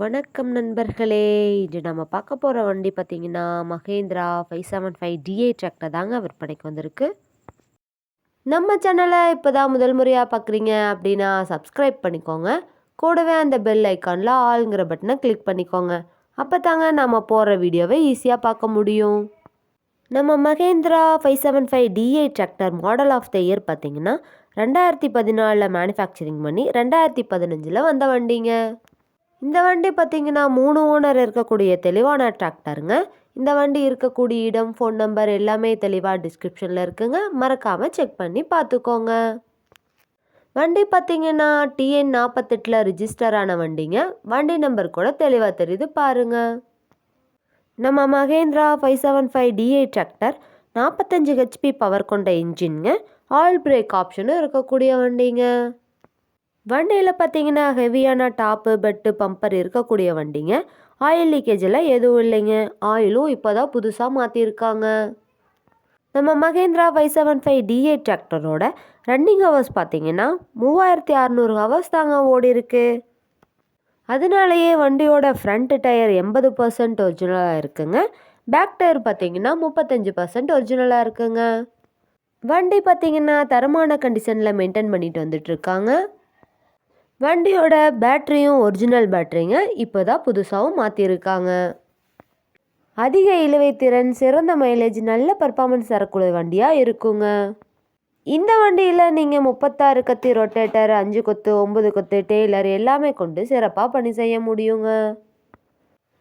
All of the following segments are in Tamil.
வணக்கம் நண்பர்களே. இது நம்ம பார்க்க போகிற வண்டி பார்த்தீங்கன்னா Mahindra five seven five DA tractor தாங்க விற்பனைக்கு வந்திருக்கு. நம்ம சேனலை இப்போ தான் முதல் முறையாக பார்க்குறீங்க அப்படின்னா சப்ஸ்கிரைப் பண்ணிக்கோங்க. கூடவே அந்த பெல் ஐக்கானில் ஆளுங்கிற பட்டனை கிளிக் பண்ணிக்கோங்க. அப்போ தாங்க நம்ம போகிற வீடியோவை ஈஸியாக பார்க்க முடியும். நம்ம Mahindra five seven five DA tractor model of the year பார்த்திங்கன்னா ரெண்டாயிரத்தி பதினாலில் மேனுஃபேக்சரிங் பண்ணி ரெண்டாயிரத்தி பதினஞ்சில் வந்த வண்டிங்க. இந்த வண்டி பார்த்தீங்கன்னா மூணு ஓனர் இருக்கக்கூடிய தெளிவான டிராக்டருங்க இந்த வண்டி இருக்கக்கூடிய இடம் ஃபோன் நம்பர் எல்லாமே தெளிவாக டிஸ்கிரிப்ஷனில் இருக்குங்க. மறக்காமல் செக் பண்ணி பார்த்துக்கோங்க. வண்டி பார்த்தீங்கன்னா டிஎன் நாற்பத்தெட்டில் ரிஜிஸ்டர் ஆன வண்டிங்க. வண்டி நம்பர் கூட தெளிவாக தெரியுது பாருங்கள் நம்ம Mahindra five seven five DA tractor நாற்பத்தஞ்சு ஹெச்பி பவர் கொண்ட இன்ஜின்ங்க ஆயில் பிரேக் ஆப்ஷனும் இருக்கக்கூடிய வண்டிங்க. வண்டியில் பார்த்தீங்கன்னா ஹெவியான டாப்பு பெட்டு பம்பர் இருக்கக்கூடிய வண்டிங்க. ஆயில் லீக்கேஜ் எல்லாம் எதுவும் இல்லைங்க. ஆயிலும் இப்போ தான் புதுசாக மாற்றிருக்காங்க நம்ம Mahindra five seven five DA டிராக்டரோட ரன்னிங் ஹவர்ஸ் பார்த்தீங்கன்னா மூவாயிரத்தி அறநூறு ஹவர்ஸ் தாங்க ஓடி இருக்கு அதனாலேயே வண்டியோட ஃப்ரண்ட் டயர் எண்பது பர்சன்ட் ஒரிஜினலாக இருக்குங்க. பேக் டயர் பார்த்தீங்கன்னா முப்பத்தஞ்சு பர்சன்ட் ஒரிஜினலாக இருக்குங்க. வண்டி பார்த்தீங்கன்னா தரமான கண்டிஷனில் மெயின்டைன் பண்ணிட்டு வந்துட்டு இருக்காங்க. வண்டியோட பேட்ரியும் ஒரிஜினல் பேட்ரிங்க இப்போ தான் புதுசாகவும் மாற்றிருக்காங்க அதிக இழுவை திறன் சிறந்த மைலேஜ் நல்ல பர்ஃபார்மன்ஸ் தரக்கூடிய வண்டியாக இருக்குங்க. இந்த வண்டியில் நீங்கள் முப்பத்தாறு கத்தி ரொட்டேட்டர் அஞ்சு கொத்து ஒம்பது கொத்து டெய்லர் எல்லாமே கொண்டு சிறப்பாக பணி செய்ய முடியுங்க.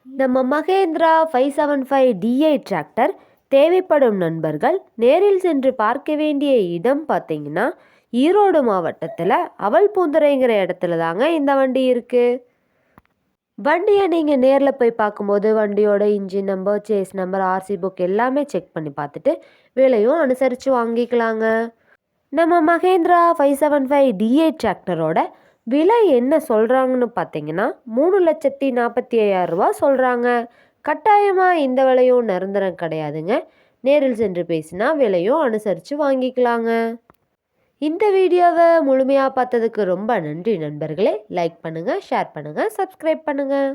நம்ம Mahindra five seven five DI tractor தேவைப்படும் நண்பர்கள் நேரில் சென்று பார்க்க வேண்டிய இடம் பார்த்தீங்கன்னா ஈரோடு மாவட்டத்தில் அவல் பூந்துரைங்கிற இடத்துல தாங்க இந்த வண்டி இருக்குது வண்டியை நீங்கள் நேரில் போய் பார்க்கும்போது வண்டியோட engine number chassis number RC book எல்லாமே செக் பண்ணி பார்த்துட்டு விலையும் அனுசரித்து வாங்கிக்கலாங்க. நம்ம Mahindra five seven five DA டிராக்டரோட விலை என்ன சொல்கிறாங்கன்னு பார்த்தீங்கன்னா மூணு லட்சத்தி நாற்பத்தி ஐயாயிரரூபா சொல்கிறாங்க கட்டாயமாக இந்த விலையும் நிரந்தரம் கிடையாதுங்க. நேரில் சென்று பேசினா விலையும் அனுசரித்து வாங்கிக்கலாங்க. இந்த வீடியோவை முழுமையாக பார்த்ததுக்கு ரொம்ப நன்றி நண்பர்களே. லைக் பண்ணுங்கள் ஷேர் பண்ணுங்கள் சப்ஸ்கிரைப் பண்ணுங்கள்